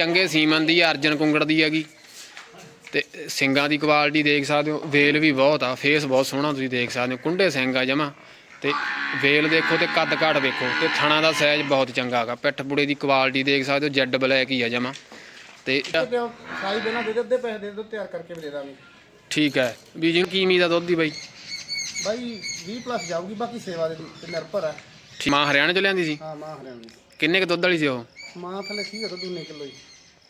ਚੰਗੇ ਸੀਮਨ ਦੀ ਆ, ਅਰਜਨ ਕੁੰਗੜ ਦੀ ਹੈਗੀ। ਤੇ ਸਿੰਗਾਂ ਦੀ ਕੁਆਲਿਟੀ ਦੇਖ ਸਕਦੇ ਹੋ। ਵੇਲ ਵੀ ਬਹੁਤ ਆ ਫੇਸ ਬਹੁਤ ਸੋਹਣਾ ਤੁਸੀਂ ਦੇਖ ਸਕਦੇ ਹੋ। ਕੁੰਡੇ ਸਿੰਘ ਆ ਜਮਾ। ਤੇ ਵੇਲ ਦੇਖੋ ਤੇ ਕੱਦ ਕਾਠ ਵੇਖੋ। ਤੇ ਥਣਾ ਦਾ ਸਾਈਜ਼ ਬਹੁਤ ਚੰਗਾ ਹੈਗਾ। ਪਿੱਠ ਪੁੜੇ ਦੀ ਕੁਆਲਿਟੀ ਦੇਖ ਸਕਦੇ ਹੋ। ਜੈਡ ਬਲੈਕ ਹੀ ਆ ਜਮਾ। ਤੇ ਸਾਈ ਦੇਣਾ ਦੇ ਦੇ ਅੱਧੇ ਪੈਸੇ ਦੇ ਦੋ ਤਿਆਰ ਕਰਕੇ ਵੀ ਦੇ ਦਾਂਗੇ। ਠੀਕ ਹੈ। ਵੀ ਜਿਹਨੂੰ ਕੀ ਉਮੀਦ ਆ ਦੁੱਧ ਦੀ ਬਾਈ। ਬਾਈ 20 ਪਲੱਸ ਜਾਊਗੀ ਬਾਕੀ ਸੇਵਾ ਦੇ ਤੇ ਨਿਰਭਰ ਠੀਕ- ਮਾਂ ਹਰਿਆਣੇ ਚ ਲਿਆਂਦੀ ਸੀ? ਹਾਂ ਮਾਂ ਹਰਿਆਣਾ ਕਿੰਨੇ ਕ ਦੁੱਧ ਵਾਲੀ ਸੀ ਉਹ? ਮਾਂ ਥੱਲੇ ਸੀ ਉਹ 2 ਕਿਲੋ ਹੀ।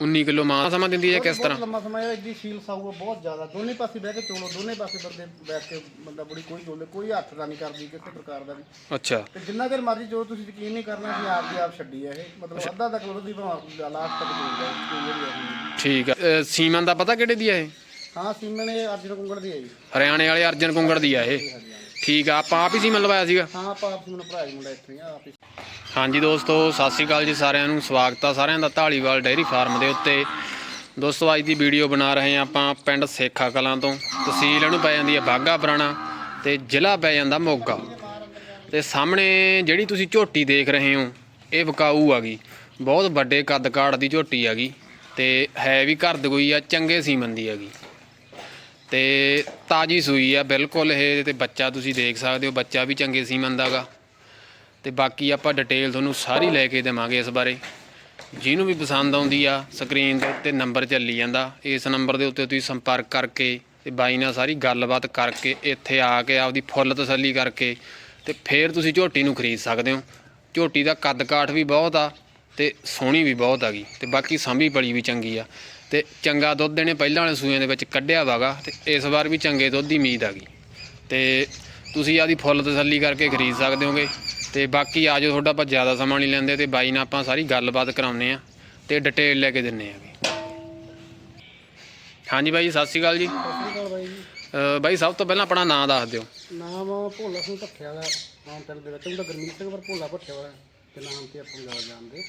19 ਕਿਲੋ ਮਾਂ। ਸਮਾਂ ਦਿੰਦੀ ਹੈ ਕਿਸ ਬਹੁਤ ਤਰ੍ਹਾਂ? ਲੰਮਾ ਸਮਾਂ ਹੈ ਇੱਡੀ ਸ਼ੀਲ ਸਾਊ ਬਹੁਤ ਜ਼ਿਆਦਾ। ਦੋਨੇ ਪਾਸੇ ਬਹਿ ਕੇ ਚੋਲੋ ਦੋਨੇ ਪਾਸੇ ਬੰਦੇ ਬੈਠ ਕੇ ਬੰਦਾ ਬੜੀ ਕੋਈ ਚੋਲੇ ਕੋਈ ਹੱਥ ਦਾ ਨਹੀਂ ਕਰਦੀ ਕਿਸੇ ਪ੍ਰਕਾਰ ਦਾ ਵੀ। ਅੱਛਾ। ਤੇ ਜਿੰਨਾ ਚਿਰ ਮਰਜ਼ੀ ਜੋ ਤੁਸੀਂ ਯਕੀਨ ਨਹੀਂ ਕਰਨਾ ਅਸੀਂ ਆਪ ਦੀ ਆਪ ਛੱਡੀ ਹੈ ਇਹ। ਮਤਲਬ ਅੱਧਾ ਤੱਕ ਉਹਦੀ ਭਾਵੇਂ ਲਾਸਟ ਤੱਕ ਚੋਲ ਜਾਏ ਕੋਈ ਜਿਹੜੀ ਹੈ ਠੀਕ ਹੈ ਸੀਮਨ ਦਾ ਪਤਾ ਕਿਹੜੇ ਦੀ ਆ ਇਹ? ਹਾਂ ਸੀਮਨ ਇਹ ਅਰਜਨ ਕੁੰਗੜ ਦੀ ਹੈ ਜੀ। ਹਰਿਆਣੇ ਵਾਲੇ ਅਰਜਨ ਕੁੰਗੜ ਦੀ ਆ ਇਹ। ਠੀਕ ਆ ਆਪਾਂ ਆਪ ਹੀ ਸੀਮਨ ਲਵਾਇਆ ਸੀਗਾ? ਹਾਂ ਆਪਾਂ ਆਪ ਸੀਮਨ ਭਰਾ ਜੀ ਮੁੰਡਾ ਇੱਥੇ ਹੀ ਆ ਆਪ ਹੀ। ਹਾਂਜੀ ਦੋਸਤੋ, ਸਤਿ ਸ਼੍ਰੀ ਅਕਾਲ ਜੀ ਸਾਰਿਆਂ ਨੂੰ। ਸਵਾਗਤ ਆ ਸਾਰਿਆਂ ਦਾ ਢਾਲੀਵਾਲ ਡੇਅਰੀ ਫਾਰਮ ਦੇ ਉੱਤੇ। ਦੋਸਤੋ, ਅੱਜ ਦੀ ਵੀਡੀਓ ਬਣਾ ਰਹੇ ਹਾਂ ਆਪਾਂ ਪਿੰਡ ਸੇਖਾ ਕਲਾਂ ਤੋਂ। ਤਹਿਸੀਲ ਇਹਨੂੰ ਪੈ ਜਾਂਦੀ ਹੈ ਬਾਗਾ ਪੁਰਾਣਾ ਤੇ ਜ਼ਿਲ੍ਹਾ ਪੈ ਜਾਂਦਾ ਮੋਗਾ। ਤੇ ਸਾਹਮਣੇ ਜਿਹੜੀ ਤੁਸੀਂ ਝੋਟੀ ਦੇਖ ਰਹੇ ਹੋ, ਇਹ ਵਿਕਾਊ ਆ ਗਈ। ਬਹੁਤ ਵੱਡੇ ਕੱਦ ਕਾੜ ਦੀ ਝੋਟੀ ਆ ਗਈ ਤੇ ਹੈ ਵੀ ਘਰ ਦੀ ਕੋਈ ਆ, ਚੰਗੇ ਸੀਮਨ ਦੀ ਹੈਗੀ ਤੇ ਤਾਜੀ ਸੂਈ ਆ ਬਿਲਕੁਲ ਇਹ ਤੇ ਬੱਚਾ ਤੁਸੀਂ ਦੇਖ ਸਕਦੇ ਹੋ, ਬੱਚਾ ਵੀ ਚੰਗੇ ਸੀਮਨ ਦਾਗਾ ਤੇ ਬਾਕੀ ਆਪਾਂ ਡਿਟੇਲ ਤੁਹਾਨੂੰ ਸਾਰੀ ਲੈ ਕੇ ਦੇਵਾਂਗੇ ਇਸ ਬਾਰੇ। ਜਿਹਨੂੰ ਵੀ ਪਸੰਦ ਆਉਂਦੀ ਆ ਸਕਰੀਨ ਦੇ ਉੱਤੇ ਨੰਬਰ ਚੱਲੀ ਜਾਂਦਾ। ਇਸ ਨੰਬਰ ਦੇ ਉੱਤੇ ਤੁਸੀਂ ਸੰਪਰਕ ਕਰਕੇ ਤੇ ਬਾਈ ਨਾਲ ਸਾਰੀ ਗੱਲਬਾਤ ਕਰਕੇ ਇੱਥੇ ਆ ਕੇ ਆਪਦੀ ਫੁੱਲ ਤਸੱਲੀ ਕਰਕੇ ਤੇ ਫਿਰ ਤੁਸੀਂ ਝੋਟੀ ਨੂੰ ਖਰੀਦ ਸਕਦੇ ਹੋ। ਝੋਟੀ ਦਾ ਕੱਦ ਕਾਠ ਵੀ ਬਹੁਤ ਆ ਤੇ ਸੋਹਣੀ ਵੀ ਬਹੁਤ ਆ ਗਈ ਤੇ ਬਾਕੀ ਸਾਂਭੀ ਪਲੀ ਵੀ ਚੰਗੀ ਆ। ਤੇ ਚੰਗਾ ਦੁੱਧ ਇਹਨੇ ਪਹਿਲਾਂ ਵਾਲੇ ਸੂਆਂ ਦੇ ਵਿੱਚ ਕੱਢਿਆ ਵਾਗਾ ਤੇ ਇਸ ਵਾਰ ਵੀ ਚੰਗੇ ਦੁੱਧ ਦੀ ਉਮੀਦ ਆ ਗਈ ਤੇ ਤੁਸੀਂ ਆਦੀ ਫੁੱਲ ਤਸੱਲੀ ਕਰਕੇ ਖਰੀਦ ਸਕਦੇ ਹੋਗੇ। ਤੇ ਬਾਕੀ ਆਜੋ ਤੁਹਾਡਾ ਆਪਾਂ ਜ਼ਿਆਦਾ ਸਮਾਂ ਨਹੀਂ ਲੈਂਦੇ ਤੇ ਬਾਈ ਨਾਲ ਆਪਾਂ ਸਾਰੀ ਗੱਲਬਾਤ ਕਰਾਉਂਦੇ ਆ ਤੇ ਡਿਟੇਲ ਲੈ ਕੇ ਦਿੰਨੇ ਆਗੇ ਹਾਂਜੀ ਬਾਈ ਸਤਿ ਸ਼੍ਰੀ ਅਕਾਲ ਜੀ। ਸਤਿ ਬਾਈ ਜੀ। ਅਹ ਬਾਈ ਸਭ ਤੋਂ ਪਹਿਲਾਂ ਆਪਣਾ ਨਾਮ ਦੱਸ ਦਿਓ। ਨਾਮ ਭੋਲਾ ਸਿੰਘ ਭੱਠੇ ਵਾਲਾ ਨਾਮ ਪਿੰਡ ਦੇ ਵਿੱਚ ਉਹਦਾ ਗਰਮੀਤ ਸਿੰਘ ਪਰ ਭੋਲਾ ਭੱਠੇ ਵਾਲਾ ਤੇ ਨਾਮ ਤੇ ਆਪਾਂ ਜ਼ਿਆਦਾ ਜਾਣਦੇ।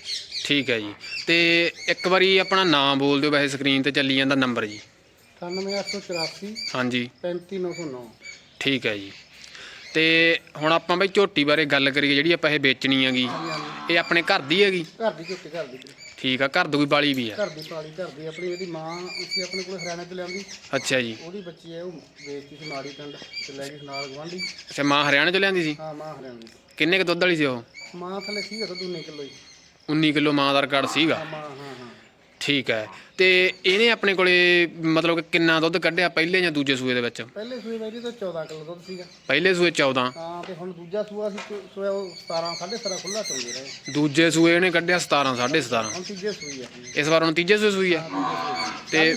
ਠੀਕ ਹੈ ਜੀ। ਤੇ ਇੱਕ ਵਾਰੀ ਆਪਣਾ ਨਾਮ ਬੋਲ ਦਿਓ ਵੈਸੇ ਸਕਰੀਨ ਤੇ ਚੱਲੀ ਜਾਂਦਾ ਨੰਬਰ ਜੀ। 98884 ਹਾਂਜੀ। 35909 ਠੀਕ ਹੈ ਜੀ। ਤੇ ਹੁਣ ਆਪਾਂ ਬਈ ਝੋਟੀ ਬਾਰੇ ਗੱਲ ਕਰੀਏ ਜਿਹੜੀ ਆਪਾਂ ਇਹ ਵੇਚਣੀ ਹੈਗੀ ਇਹ ਆਪਣੇ ਘਰ ਦੀ ਹੈਗੀ? ਘਰ ਦੀ ਝੋਟੀ ਘਰ ਦੀ। ਠੀਕ ਆ ਘਰ ਦੀ ਕੋਈ ਬਾਲੀ ਵੀ ਆ? ਘਰ ਦੀ ਪਾਲੀ ਘਰ ਦੀ। ਆਪਣੀ ਇਹਦੀ ਮਾਂ ਅਸੀਂ ਆਪਣੇ ਕੋਲ ਹਰਿਆਣਾ ਚ ਲਿਆਂਦੀ। ਅੱਛਾ ਜੀ। ਉਹਦੀ ਬੱਚੀ ਹੈ ਉਹ ਵੇਚਤੀ ਸੀ ਮਾੜੀ ਪਿੰਡ ਤੇ ਲੈ ਗਈ ਨਾਲ ਗਵਾਂਢੀ ਅੱਛਾ ਮਾਂ ਹਰਿਆਣੇ ਚ ਲਿਆਂਦੀ ਸੀ? ਹਾਂ ਮਾਂ ਹਰਿਆਣਾ ਦੀ ਕਿੰਨੇ ਕ ਦੁੱਧ ਵਾਲੀ ਸੀ ਉਹ? ਮਾਂ ਥੱਲੇ ਸੀ ਉਹ 2 ਕਿਲੋ ਹੀ। 19 ਕਿਲੋ ਮਾਂ ਦਾ ਰਿਕਾਰਡ ਸੀਗਾ। ਹਾਂ ਮਾਂ ਹਾਂ ਹਾਂ। ਠੀਕ ਹੈ। ਤੇ ਇਹਨੇ ਆਪਣੇ ਕੋਲੇ ਮਤਲਬ ਕਿ ਕਿੰਨਾ ਦੁੱਧ ਕੱਢਿਆ ਪਹਿਲੇ ਜਾਂ ਦੂਜੇ ਸੂਏ ਦੇ ਵਿੱਚ? ਪਹਿਲੇ ਸੂਏ ਵਾਰੀ ਤਾਂ 14 ਕਿਲੋ ਦੁੱਧ ਸੀਗਾ। ਪਹਿਲੇ ਸੂਏ 14 ਹਾਂ ਤੇ ਹੁਣ ਦੂਜਾ ਸੂਆ ਸੀ ਚੋ- ਸੂਆ ਉਹ 17 17.5 ਖੁੱਲਾ ਚੋਂਦੇ ਰਹੇ। ਦੂਜੇ ਸੂਏ ਇਹਨੇ ਕੱਢਿਆ 17 17.5 ਹੁਣ ਤੀਜੇ ਸੂਈ ਆ। ਇਸ ਵਾਰ ਹੁਣ ਤੀਜੇ ਸੂਏ ਸੂਈ ਆ? ਤੇ ਆ।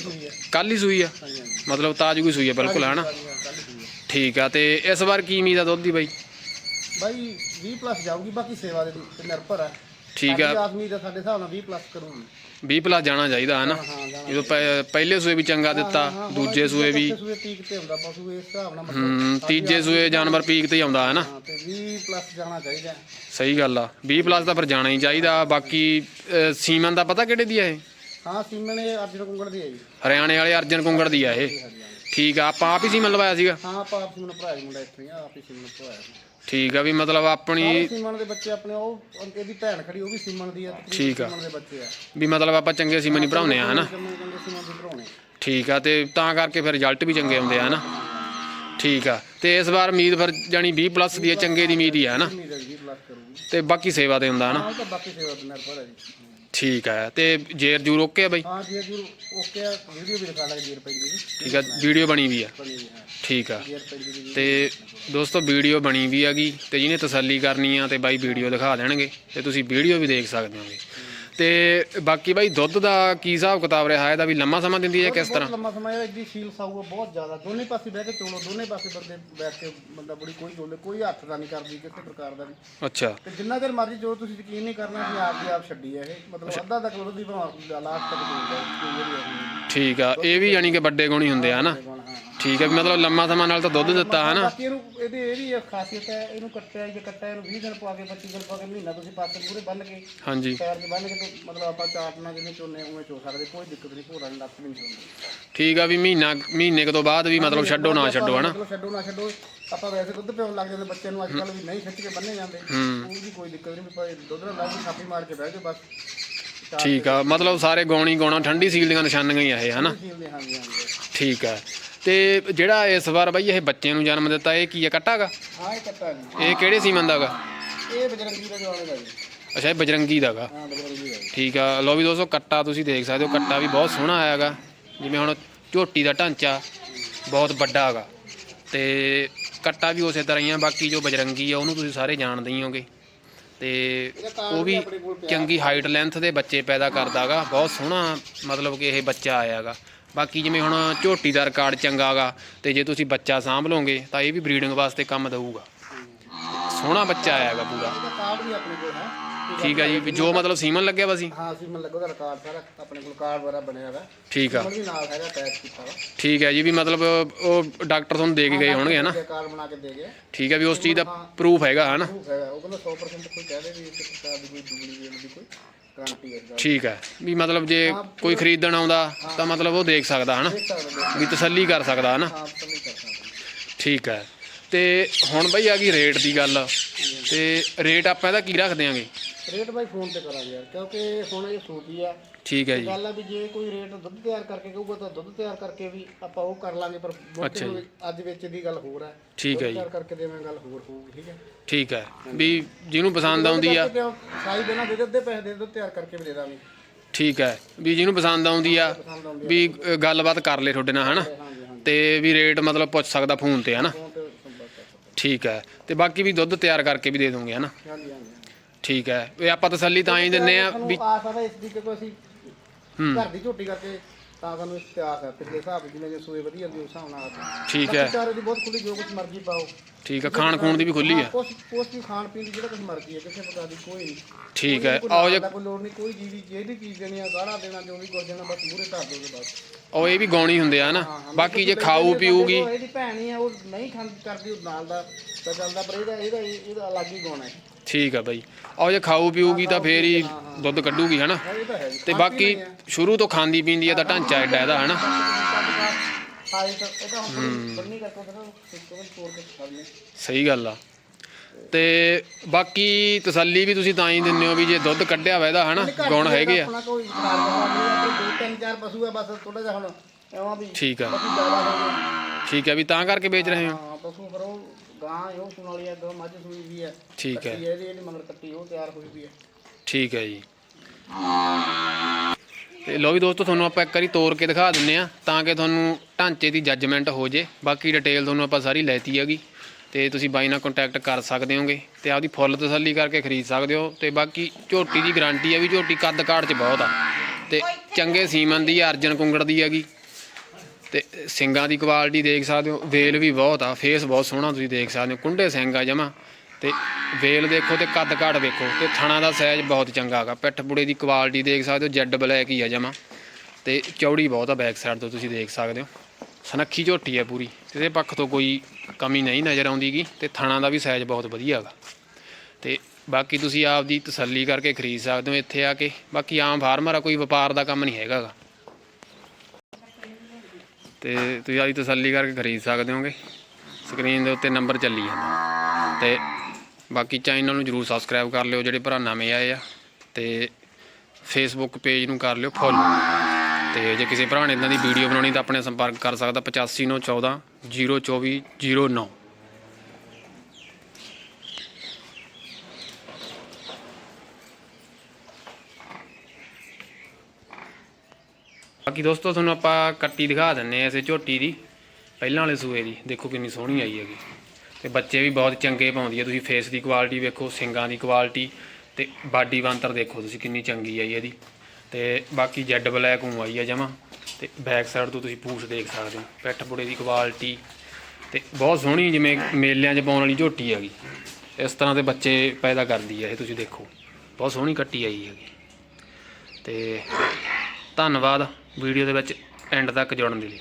ਕੱਲ ਹੀ ਸੂਈ ਆ? ਮਤਲਬ ਤਾਜ ਕੋਈ ਸੂਈ ਆ ਬਿਲਕੁਲ ਹੈ ਨਾ? ਆ। ਠੀਕ ਆ ਤੇ ਇਸ ਵਾਰ ਕੀ ਉਮੀਦ ਆ ਦੁੱਧ ਦੀ ਬਾਈ? ਬਾਈ 20 ਪਲੱਸ ਜਾਊਗੀ ਬਾਕੀ ਸੇਵਾ ਦੇ ਤੇ ਨਿਰਭਰ ਹੈ ਠੀਕ ਆ। ਆਦਮੀ ਦਾ ਸਾਡੇ ਹਿਸਾਬ ਨਾਲ 20 ਪਲੱਸ ਕਰੂਗੀ। 20 ਪਲੱਸ ਜਾਣਾ ਚਾਹੀਦਾ ਹੈ ਨਾ ਜਦੋਂ ਪਹਿ- ਪਹਿਲੇ ਸੂਏ ਵੀ ਚੰਗਾ ਦਿੱਤਾ ਦੂਜੇ ਸੂਏ ਵੀ। ਚੌਥੇ ਸੂਏ ਪੀਕ ਤੇ ਹੁੰਦਾ ਪਸ਼ੂ ਇਸ ਹਿਸਾਬ ਨਾਲ ਮਤਲਬ ਹੂੰ ਤੀਜੇ ਸੂਏ ਜਾਨਵਰ ਪੀਕ ਤੇ ਹੀ ਆਉਂਦਾ ਹੈ ਨਾ ਹਾਂ ਤੇ 20 ਪਲੱਸ ਜਾਣਾ ਚਾਹੀਦਾ। ਹੈ। ਸਹੀ ਗੱਲ ਆ 20 ਪਲੱਸ ਤਾਂ ਫਿਰ ਜਾਣਾ ਹੀ ਚਾਹੀਦਾ ਬਾਕੀ ਅ, ਸੀਮਨ ਦਾ ਪਤਾ ਕਿਹੜੇ ਦੀ ਆ ਇਹ? ਹਾਂ ਸੀਮਨ ਇਹ ਅਰਜਨ ਕੁੰਗੜ ਦੀ ਹੈ ਜੀ। ਹਰਿਆਣੇ ਵਾਲੇ ਅਰਜਨ ਕੁੰਗੜ ਦੀ ਆ ਇਹ। ਠੀਕ ਆ ਆਪਾਂ ਆਪ ਹੀ ਸੀਮਨ ਲਵਾਇਆ ਸੀਗਾ? ਹਾਂ ਆਪਾਂ ਆਪ ਸੀਮਨ ਭਰਾ ਜੀ ਮੁੰਡਾ ਇੱਥੇ ਹੀ ਆ ਆਪ ਹੀ ਸੀਮਨ ਭਰਾਇਆ ਠੀਕ ਆ ਵੀ ਮਤਲਬ ਆਪਣੀ ਸੀਮਨ ਦੇ ਬੱਚੇ ਆਪਣੇ ਉਹ ਇਹਦੀ ਭੈਣ ਖੜੀ ਉਹ ਵੀ ਸੀਮਨ ਦੀ ਆ ਠੀਕ ਆ। ਸੀਮਨ ਦੇ ਬੱਚੇ ਆ। ਵੀ ਮਤਲਬ ਆਪਾਂ ਚੰਗੇ ਸੀਮਨ ਹੀ ਭਰਾਉਨੇ ਆ ਹਨਾ? ਸੀਮਨ ਦੇ ਭਰਾਉਣੇ ਠੀਕ ਆ ਤੇ ਤਾਂ ਕਰਕੇ ਫਿਰ ਰਿਜ਼ਲਟ ਵੀ ਚੰਗੇ ਆਉਂਦੇ ਆ ਹਨਾ? ਠੀਕ ਆ ਤੇ ਇਸ ਵਾਰ ਉਮੀਦ ਫਿਰ ਜਾਨੀ 20 ਪਲੱਸ ਦੀ ਆ, ਚੰਗੇ ਦੀ ਉਮੀਦ ਹੀ ਆ ਹਨਾ? ਉਮੀਦ ਹੈ ਜੀ ਪਲੱਸ ਕਰੂਗੀ। ਤੇ ਬਾਕੀ ਸੇਵਾ ਤੇ ਹੁੰਦਾ ਹਨਾ? ਹਾਂ ਉਹ ਤਾਂ ਬਾਕੀ ਸੇਵਾ ਤੇ ਨਿਰਭਰ ਹੈ ਜੀ। ਠੀਕ ਆ ਤੇ ਜੇਰ ਜੂਰ ਓਕੇ ਆ ਬਾਈ? ਹਾਂ ਜੀ ਜੀ ਓਕੇ ਆ ਵੀਡੀਓ ਵੀ ਦਿਖਾ ਲਾਂਗੇ ਜੀਰ ਪੈਂਦੀ ਜੀ ਠੀਕ ਆ ਵੀਡੀਓ ਬਣੀ ਵੀ ਆ। ਬਣੀ ਹਾਂ। ਠੀਕ ਆ। ਜੀਰ ਤੇ ਦੋਸਤੋ ਵੀਡੀਓ ਬਣੀ ਵੀ ਹੈਗੀ ਤੇ ਜਿਹਨੇ ਤਸੱਲੀ ਕਰਨੀ ਆ ਤੇ ਬਾਈ ਵੀਡੀਓ ਦਿਖਾ ਦੇਣਗੇ ਤੇ ਤੁਸੀਂ ਵੀਡੀਓ ਵੀ ਦੇਖ ਸਕਦੇ ਹੋਗੇ। ਤੇ ਬਾਕੀ ਬਾਈ ਦੁੱਧ ਦਾ ਕੀ ਹਿਸਾਬ ਕਿਤਾਬ ਰਿਹਾ? ਇਹਦਾ ਵੀ ਲੰਮਾ ਸਮਾਂ ਦਿੰਦੀ ਹੈ ਕਿਸ ਤਰ੍ਹਾਂ? ਲੰਮਾ ਸਮਾਂ ਹੈ ਇੱਡੀ ਸ਼ੀਲ ਸਾਊ ਆ ਬਹੁਤ ਜ਼ਿਆਦਾ। ਦੋਨੇ ਪਾਸੇ ਬਹਿ ਕੇ ਚੋਲੋ ਦੋਨੇ ਪਾਸੇ ਬੰਦੇ ਬੈਠ ਕੇ ਬੰਦਾ ਬੜੀ ਕੋਈ ਚੋਲੇ ਕੋਈ ਹੱਥ ਦਾ ਨਹੀਂ ਕਰਦੀ ਕਿਸੇ ਪ੍ਰਕਾਰ ਦਾ ਵੀ ਅੱਛਾ। ਤੇ ਜਿੰਨਾ ਚਿਰ ਮਰਜ਼ੀ ਜੋ ਤੁਸੀਂ ਯਕੀਨ ਨਹੀਂ ਕਰਨਾ ਅਸੀਂ ਆਪ ਦੀ ਆਪ ਛੱਡੀ ਹੈ ਇਹ। ਮਤਲਬ ਅੱਧਾ ਤੱਕ ਉਹਦੀ ਭਾਵੇਂ ਲਾਸਟ ਤੱਕ ਠੀਕ ਆ ਇਹ ਵੀ ਯਾਨੀ ਕਿ ਵੱਡੇ ਗੁਣੀ ਹੁੰਦੇ ਆ ਹਨਾ? ਹਾਂ ਹਾਂ ਠੀਕ ਵੀ ਮਤਲਬ ਲੰਮਾ ਸਮਾਂ ਨਾਲ ਤਾਂ ਦੁੱਧ ਦਿੱਤਾ ਹਨਾ ਬਾਕੀ ਇਹਨੂੰ ਇਹਦੀ ਇਹ ਵੀ ਇੱਕ ਖਾਸੀਅਤ ਹੈ ਇਹਨੂੰ ਕੱਟਿਆ ਜੇ ਕੱਟਿਆ ਇਹਨੂੰ 20 ਦਿਨ ਪਾ ਕੇ 25 ਦਿਨ ਪਾ ਕੇ ਮਹੀਨਾ ਤੁਸੀਂ ਪਾਸੇ ਪੂਰੇ ਬੰਨ ਕੇ ਹਾਂਜੀ। ਪੈਰ 'ਚ ਬੰਨ ਕੇ ਤੇ ਮਤਲਬ ਆਪਾਂ ਚਾਟਣਾ ਜਿਵੇਂ ਚੋਨੇ ਉਵੇਂ ਚੋ ਸਕਦੇ ਕੋਈ ਦਿੱਕਤ ਨਹੀਂ ਭੋਰਾ ਨਹੀਂ ਲੱਤ ਨਹੀਂ ਚੋਂਦੀ। ਠੀਕ ਆ ਵੀ ਮਹੀਨਾ ਮਹੀਨੇ ਕੁ ਤੋਂ ਬਾਅਦ ਵੀ ਮਤਲਬ ਛੱਡੋ ਨਾ ਛੱਡੋ ਹਨਾ ਮਤਲਬ ਛੱਡੋ ਨਾ ਛੱਡੋ ਆਪਾਂ ਵੈਸੇ ਦੁੱਧ ਪਿਉਣ ਲੱਗ ਜਾਂਦੇ ਬੱਚੇ ਨੂੰ ਅੱਜ ਕੱਲ ਵੀ ਨਹੀਂ ਖਿੱਚ ਕੇ ਬੰਨੇ ਜਾਂਦੇ ਉਹ ਵੀ ਕੋਈ ਦਿੱਕਤ ਨਹੀਂ ਵੀ ਭਾਈ ਦੁੱਧ ਨਾਲ ਲਾਗੀ ਛਾਪੀ ਮਾਰ ਕੇ ਬਹਿ ਜਾਓ ਬਸ। ਠੀਕ ਆ ਮਤਲਬ ਸਾਰੇ ਗੌਣੀ ਗੌਣਾ ਠੰਡੀ ਸੀਲ ਦੀਆਂ ਨਿਸ਼ਾਨੀਆਂ ਹੀ ਆ ਇਹ ਹਨਾ ਠੀਕ ਆ। ਤੇ ਜਿਹੜਾ ਇਸ ਵਾਰ ਬਾਈ ਇਹ ਬੱਚੇ ਨੂੰ ਜਨਮ ਦਿੱਤਾ ਇਹ ਕੀ ਆ ਕੱਟਾਗਾ ਹਾਂ ਇਹ ਕੱਟਾ ਜੀ। ਇਹ ਕਿਹੜੇ ਸੀਮਨ ਦਾਗਾ ਇਹ ਬਜਰੰਗੀ ਦਾ ਜਵਾਨ ਦਾ ਜੀ। ਅੱਛਾ ਇਹ ਬਜਰੰਗੀ ਦਾਗਾ ਹਾਂ ਬਜਰੰਗੀ ਦਾ ਜੀ। ਠੀਕ ਆ ਲੋ ਵੀ ਦੋਸਤੋ ਕੱਟਾ ਤੁਸੀਂ ਦੇਖ ਸਕਦੇ ਹੋ ਕੱਟਾ ਵੀ ਬਹੁਤ ਸੋਹਣਾ ਆਇਆਗਾ ਜਿਵੇਂ ਹੁਣ ਝੋਟੀ ਦਾ ਢਾਂਚਾ ਬਹੁਤ ਵੱਡਾ ਹੈਗਾ ਤੇ ਕੱਟਾ ਵੀ ਉਸੇ ਤਰ੍ਹਾਂ ਹੀ ਆ ਬਾਕੀ ਜੋ ਬਜਰੰਗੀ ਆ ਉਹਨੂੰ ਤੁਸੀਂ ਸਾਰੇ ਜਾਣਦੇ ਹੀ ਹੋਗੇ। ਤੇ ਉਹ ਵੀ ਚੰਗੀ ਹਾਈਟ ਲੈਂਥ ਦੇ ਬੱਚੇ ਪੈਦਾ ਕਰਦਾਗਾ ਬਹੁਤ ਸੋਹਣਾ ਮਤਲਬ ਕਿ ਇਹ ਬੱਚਾ ਆਇਆਗਾ ਬਾਕੀ ਜਿਵੇਂ ਹੁਣ ਝੋਟੀ ਦਾ ਰਿਕਾਰਡ ਚੰਗਾਗਾ ਤੇ ਜੇ ਤੁਸੀਂ ਬੱਚਾ ਸਾਂਭ ਲਓਗੇ ਤਾਂ ਇਹ ਵੀ ਬਰੀਡਿੰਗ ਵਾਸਤੇ ਕੰਮ ਦਊਗਾ। ਸੋਹਣਾ ਬੱਚਾ ਆਇਆਗਾ ਪੂਰਾ। ਕਾਰਡ ਵੀ ਆਪਣੇ ਕੋਲ ਹੈ। ਠੀਕ ਆ ਜੀ ਵੀ ਜੋ ਮਤਲਬ ਸੀਮਨ ਲੱਗਿਆ ਵਾ ਸੀ। ਹਾਂ ਅਸੀਂ ਮਨ ਲੱਗੋ ਦਾ ਰਿਕਾਰਡ ਸਾਰਾ ਆਪਣੇ ਕੋਲ ਕਾਰਡ ਵਗੈਰਾ ਬਣਿਆ ਹੋਇਆ ਠੀਕ ਆ। ਮਨ ਵੀ ਨਾਲ ਹੈਗਾ ਅਟੈਚ ਕੀਤਾ ਵਾ। ਠੀਕ ਹੈ ਜੀ ਵੀ ਮਤਲਬ ਉਹ ਡਾਕਟਰ ਤੁਹਾਨੂੰ ਦੇ ਕੇ ਗਏ ਹੋਣਗੇ ਹਨਾ? ਕਾਰਡ ਬਣਾ ਕੇ ਦੇ ਗਏ। ਠੀਕ ਹੈ ਵੀ ਉਸ ਚੀਜ਼ ਦਾ ਪ੍ਰੂਫ ਹੈਗਾ ਹਨਾ? ਪ੍ਰੂਫ ਹੈਗਾ। ਉਹ ਕਹਿੰਦਾ 100% ਕੋਈ ਕਹਦੇ ਵੀ ਇਸ ਪ੍ਰਕਾਰ ਦੀ ਕੋਈ ਡੁਪਲੀਕੇਟ ਦੀ ਕੋਈ ਗਾਰੰਟੀ ਹੈ ਇਸ ਠੀਕ ਹੈ। ਵੀ ਮਤਲਬ ਜੇ ਕੋਈ ਖਰੀਦਣ ਆਉਂਦਾ, ਤਾਂ ਮਤਲਬ ਉਹ ਦੇਖ ਸਕਦਾ, ਹਨਾ? ਦੇਖ ਸਕਦੇ ਹੋ ਵੀ ਤਸੱਲੀ ਕਰ ਸਕਦਾ, ਹਨਾ? ਆਪ ਤਾਂ ਨਹੀਂ ਕਰ ਸਕਦੇ ਠੀਕ ਹੈ। ਤੇ ਹੁਣ ਬਈ ਆ ਗਈ ਰੇਟ ਦੀ ਗੱਲ। ਤੇ ਰੇਟ ਆਪਾਂ ਇਹਦਾ ਕੀ ਰੱਖਦੇ ਆਂਗੇ? ਰੇਟ ਬਾਈ ਫੋਨ ਤੇ ਕਰਾਂਗੇ ਯਾਰ, ਕਿਉਂਕਿ ਹੁਣ ਇਹ ਛੋਟੀ ਆ। ਠੀਕ ਹੈ ਜੀ। ਗੱਲ ਆ ਵੀ ਜੇ ਕੋਈ ਰੇਟ ਦੁੱਧ ਤਿਆਰ ਕਰਕੇ ਕਹੂਗਾ ਤਾਂ ਦੁੱਧ ਤਿਆਰ ਕਰਕੇ ਵੀ ਆਪਾਂ ਉਹ ਕਰ ਲਾਂਗੇ ਪਰ ਅੱਛਾ ਜੀ। ਅੱਜ ਵਿੱਚ ਦੀ ਗੱਲ ਹੋਰ ਹੈ। ਠੀਕ ਹੈ ਜੀ। ਤਿਆਰ ਕਰਕੇ ਦੇਵਾਂ ਗੱਲ ਹੋਰ ਹੋਊਗੀ ਠੀਕ ਹੈ? ਠੀਕ ਹੈ। ਵੀ ਜਿਹਨੂੰ ਪਸੰਦ ਆਉਂਦੀ ਆ। ਸਾਈ ਦੇਣਾ ਦੇ ਦੇ ਅੱਧੇ ਪੈਸੇ ਦੇ ਦੋ ਤਿਆਰ ਕਰਕੇ ਵੀ ਦੇ ਦਾਂਗੇ। ਠੀਕ ਹੈ। ਵੀ ਜਿਹਨੂੰ ਪਸੰਦ ਆਉਂਦੀ ਆ ਪਸੰਦ ਆਉਂਦੀ ਵੀ ਅ, ਗੱਲਬਾਤ ਕਰ ਲੈ ਤੁਹਾਡੇ ਨਾਲ ਹਨਾ? ਹੈ ਹਾਂਜੀ ਹਾਂਜੀ। ਤੇ ਵੀ ਰੇਟ ਮਤਲਬ ਪੁੱਛ ਸਕਦਾ ਫੋਨ ਤੇ ਹਨਾ? ਫੋਨ ਤੇ ਸੰਪਰਕ ਕਰ ਸਕਦੇ। ਠੀਕ ਹੈ। ਤੇ ਬਾਕੀ ਵੀ ਦੁੱਧ ਤਿਆਰ ਕਰਕੇ ਵੀ ਦੇ ਦੋਗੇ ਹਨਾ? ਹੋ। ਹਾਂਜੀ ਹਾਂਜੀ। ਠੀਕ ਹੈ। ਵੀ ਆਪਾਂ ਤਸੱਲੀ ਤਾਂ ਹੀ ਦਿੰਨੇ ਆ ਵੀ ਇਸ ਦੀ ਕਿ ਅਸੀਂ ਘਰ ਦੀ ਝੋਟੀ ਕਰਕੇ ਤਾਂ ਸਾਨੂੰ ਇਤਿਹਾਸ ਹੈ। ਪਿਛਲੇ ਹਿਸਾਬ ਜਿਵੇਂ ਜੇ ਸੂਏ ਵਧੀਆ ਹੁੰਦੀ ਉਸ ਹਿਸਾਬ ਨਾਲ ਠੀਕ ਹੈ। ਚਾਰੇ ਦੀ ਬਹੁਤ ਖੁੱਲੀ ਜੋ ਕੁਝ ਮਰਜ਼ੀ ਪਾਓ। ਠੀਕ ਹੈ ਖਾਣ ਖੂਣ ਦੀ ਵੀ ਖੁੱਲੀ ਆ ਕੁਛ ਕੁਛ ਵੀ ਖਾਣ ਪੀਣ ਦੀ ਜਿਹੜਾ ਕੁਝ ਮਰਜ਼ੀ ਹੈ ਕਿਸੇ ਪ੍ਰਕਾਰ ਦੀ ਕੋਈ ਨਹੀਂ। ਠੀਕ ਹੈ। ਆਓ ਜੇ ਕੋਈ ਲੋੜ ਨਹੀਂ ਕੋਈ ਜੀਵੀ ਜਿਹੜੀ ਚੀਜ਼ ਦੇਣੀ ਆ ਗਾੜਾ ਦੇਣਾ ਜੋ ਵੀ ਕੁਝ ਦੇਣਾ ਬਸ ਮੂਰੇ ਧਰ ਦੋਗੇ ਬਸ। ਉਹ ਇਹ ਵੀ ਗਾਉਣੀ ਹੁੰਦੇ ਆ ਨਾ। ਹਾਂ, ਹਾਂ, ਬਾਕੀ ਜੇ ਖਾਊ ਪੀਊਗੀ। ਇਹਦੀ ਭੈਣ ਹੀ ਆ ਉਹ ਨਹੀਂ ਖਾਂਦੀ ਕਰਦੀ ਉਹ ਨਾਲ ਦਾ ਤਾਂ ਚੱਲਦਾ ਪਰ ਇਹਦਾ ਇਹਦਾ ਇਹਦਾ ਅਲੱਗ ਹੀ ਗੁਣ ਹੈ। ਠੀਕ ਆ ਬਾਈ। ਆਓ ਜੇ ਖਾਊ ਪੀਊਗੀ ਤਾਂ ਫੇਰ ਹੀ ਦੁੱਧ ਕੱਢੂਗੀ ਹਨਾ? ਤਾਂ ਬਾਕੀ ਆ। ਸ਼ੁਰੂ ਤੋਂ ਖਾਂਦੀ ਪੀਂਦੀ ਆ ਤਾਂ ਢਾਂਚਾ ਐਡਾ ਇਹਦਾ ਹਨਾ? ਸਹੀ ਗੱਲ ਆ। ਤੇ ਬਾਕੀ ਤਸੱਲੀ ਵੀ ਤੁਸੀਂ ਤਾਂ ਹੀ ਦਿੰਦੇ ਹੋ ਵੀ ਜੇ ਦੁੱਧ ਕੱਢਿਆ ਵਾ ਇਹਦਾ ਹਨਾ? ਗੁਣ ਹੈਗੇ ਆ। ਆਪਣਾ ਕੋਈ ਖਰਾਬ ਕਰਵਾ ਨਹੀਂ ਆਪਣੇ ਦੋ ਤਿੰਨ ਚਾਰ ਪਸ਼ੂ ਆ ਬਸ ਥੋੜਾ ਜਿਹਾ ਹੁਣ ਐਵੇਂ ਵੀ ਠੀਕ ਆ। ਠੀਕ ਹੈ ਵੀ ਤਾਂ ਕਰਕੇ ਵੇਚ ਰਹੇ ਹੋ? ਹਾਂ ਪਸ਼ੂ ਫਿਰ ਉਹ ਗਾਂ ਉਹ ਸੁਣ ਵਾਲੀ ਆ ਦੋ ਮੱਝ ਸੂਈ ਵੀ ਹੈ। ਠੀਕ ਹੈ। ਕੱਟੀ ਇਹਦੀ ਇਹਦੀ ਮਗਰ ਕੱਟੀ ਉਹ ਤਿਆਰ ਹੋਈ ਵੀ ਹੈ। ਠੀਕ ਹੈ ਜੀ। ਤੇ ਲੋ ਵੀ ਦੋਸਤੋ ਤੁਹਾਨੂੰ ਆਪਾਂ ਇੱਕ ਵਾਰੀ ਤੋੜ ਕੇ ਦਿਖਾ ਦਿੰਨੇ ਆ ਤਾਂ ਕਿ ਤੁਹਾਨੂੰ ਢਾਂਚੇ ਦੀ ਜੱਜਮੈਂਟ ਹੋ ਜੇ। ਬਾਕੀ ਡਿਟੇਲ ਤੁਹਾਨੂੰ ਆਪਾਂ ਸਾਰੀ ਲੈਤੀ ਹੈਗੀ। ਤੇ ਤੁਸੀਂ ਬਾਈ ਨਾਲ ਕੰਟੈਕਟ ਕਰ ਸਕਦੇ ਹੋਗੇ ਤੇ ਆਪਦੀ ਫੁੱਲ ਤਸੱਲੀ ਕਰਕੇ ਖਰੀਦ ਸਕਦੇ ਹੋ। ਤੇ ਬਾਕੀ ਝੋਟੀ ਦੀ ਗਾਰੰਟੀ ਹੈ ਵੀ ਝੋਟੀ ਕੱਦ ਕਾਠ 'ਚ ਬਹੁਤ ਆ। ਤੇ ਚੰਗੇ ਸੀਮਨ ਦੀ ਆ, ਅਰਜਨ ਕੁੰਗੜ ਦੀ ਹੈਗੀ। ਤੇ ਸਿੰਗਾਂ ਦੀ ਕੁਆਲਿਟੀ ਦੇਖ ਸਕਦੇ ਹੋ, ਵੇਲ ਵੀ ਬਹੁਤ ਆ ਫੇਸ ਬਹੁਤ ਸੋਹਣਾ ਤੁਸੀਂ ਦੇਖ ਸਕਦੇ ਹੋ, ਕੁੰਡੇ ਸਿੰਘ ਆ ਜਮਾ, ਤੇ ਵੇਲ ਦੇਖੋ ਤੇ ਕੱਦ ਕਾਠ ਵੇਖੋ ਤੇ ਥਣਾ ਦਾ ਸਾਈਜ਼ ਬਹੁਤ ਚੰਗਾ ਹੈਗਾ, ਪਿੱਠ ਪੁੜੇ ਦੀ ਕੁਆਲਿਟੀ ਦੇਖ ਸਕਦੇ ਹੋ, ਜੈਡ ਬਲੈਕ ਹੀ ਆ ਜਮਾ, ਤੇ ਚੌੜੀ ਬਹੁਤ ਆ ਬੈਕ ਸਾਈਡ ਤੋਂ ਤੁਸੀਂ ਦੇਖ ਸਕਦੇ ਹੋ, ਸਨੱਖੀ ਝੋਟੀ ਹੈ ਪੂਰੀ, ਇਹਦੇ ਪੱਖ ਤੋਂ ਕੋਈ ਕਮੀ ਨਹੀਂ ਨਜ਼ਰ ਆਉਂਦੀਗੀ ਤੇ ਥਣਾ ਦਾ ਵੀ ਸਾਈਜ਼ ਬਹੁਤ ਵਧੀਆ ਹੈਗਾ, ਤੇ ਬਾਕੀ ਤੁਸੀਂ ਆਪ ਦੀ ਤਸੱਲੀ ਕਰਕੇ ਖਰੀਦ ਸਕਦੇ ਹੋ, ਇੱਥੇ ਆ ਕੇ, ਬਾਕੀ ਆਮ ਫਾਰਮਰ ਆ, ਕੋਈ ਵਪਾਰ ਦਾ ਕੰਮ ਨਹੀਂ ਹੈਗਾ ਗਾ। ਤੇ ਤੁਸੀਂ ਆਪਦੀ ਤਸੱਲੀ ਕਰਕੇ ਖਰੀਦ ਸਕਦੇ ਹੋਗੇ। ਸਕਰੀਨ ਦੇ ਉੱਤੇ ਨੰਬਰ ਚੱਲੀ ਜਾਂਦਾ। ਤੇ ਬਾਕੀ ਚੈਨਲ ਨੂੰ ਜਰੂਰ ਸਬਸਕ੍ਰਾਈਬ ਕਰ ਲਿਓ, ਜਿਹੜੇ ਭਰਾ ਨਵੇਂ ਆਏ ਆ। ਤੇ ਫੇਸਬੁੱਕ ਪੇਜ ਨੂੰ ਕਰ ਲਿਓ ਫੋਲੋ ਤੇ ਜੇ ਕਿਸੇ ਭਰਾ ਨੇ ਇਦਾਂ ਦੀ ਵੀਡੀਓ ਬਣਾਉਣੀ ਤਾਂ ਆਪਣੇ ਸੰਪਰਕ ਕਰ ਸਕਦਾ। 8514 ਬਾਕੀ ਦੋਸਤੋ, ਤੁਹਾਨੂੰ ਆਪਾਂ ਕੱਟੀ ਦਿਖਾ ਦਿੰਨੇ ਆ ਇਸੇ ਝੋਟੀ ਦੀ, ਪਹਿਲਾਂ ਵਾਲੇ ਸੂਏ ਦੀ। ਦੇਖੋ ਕਿੰਨੀ ਸੋਹਣੀ ਆਈ ਹੈਗੀ। ਤੇ ਬੱਚੇ ਵੀ ਬਹੁਤ ਚੰਗੇ ਪਾਉਂਦੀ ਹੈ ਤੁਸੀਂ ਫੇਸ ਦੀ ਕੁਆਲਿਟੀ ਵੇਖੋ, ਸਿੰਗਾਂ ਦੀ ਕੁਆਲਿਟੀ ਤੇ ਬਾਡੀ ਬੰਤਰ ਦੇਖੋ ਤੁਸੀਂ ਕਿੰਨੀ ਚੰਗੀ ਆਈ ਇਹਦੀ। ਤੇ ਬਾਕੀ ਜੈਡ ਬਲੈਕ ਨੂੰ ਆਈ ਹੈ ਜਮਾ। ਤੇ ਬੈਕ ਸਾਈਡ ਤੋਂ ਤੁਸੀਂ ਪੂਛ ਦੇਖ ਸਕਦੇ ਹੋ। ਪਿੱਠ ਪੁੜੇ ਦੀ ਕੁਆਲਿਟੀ ਤੇ ਬਹੁਤ ਸੋਹਣੀ ਜਿਵੇਂ ਮੇਲਿਆਂ 'ਚ ਪਾਉਣ ਵਾਲੀ ਝੋਟੀ ਹੈਗੀ। ਇਸ ਤਰ੍ਹਾਂ ਦੇ ਬੱਚੇ ਪੈਦਾ ਕਰਦੀ ਹੈ ਇਹ, ਤੁਸੀਂ ਦੇਖੋ। ਬਹੁਤ ਸੋਹਣੀ ਕੱਟੀ ਆਈ ਹੈਗੀ। ਤੇ ਧੰਨਵਾਦ। ਵੀਡੀਓ ਦੇ ਵਿੱਚ ਐਂਡ ਤੱਕ ਜੁੜਨ ਦੇ ਲਈ।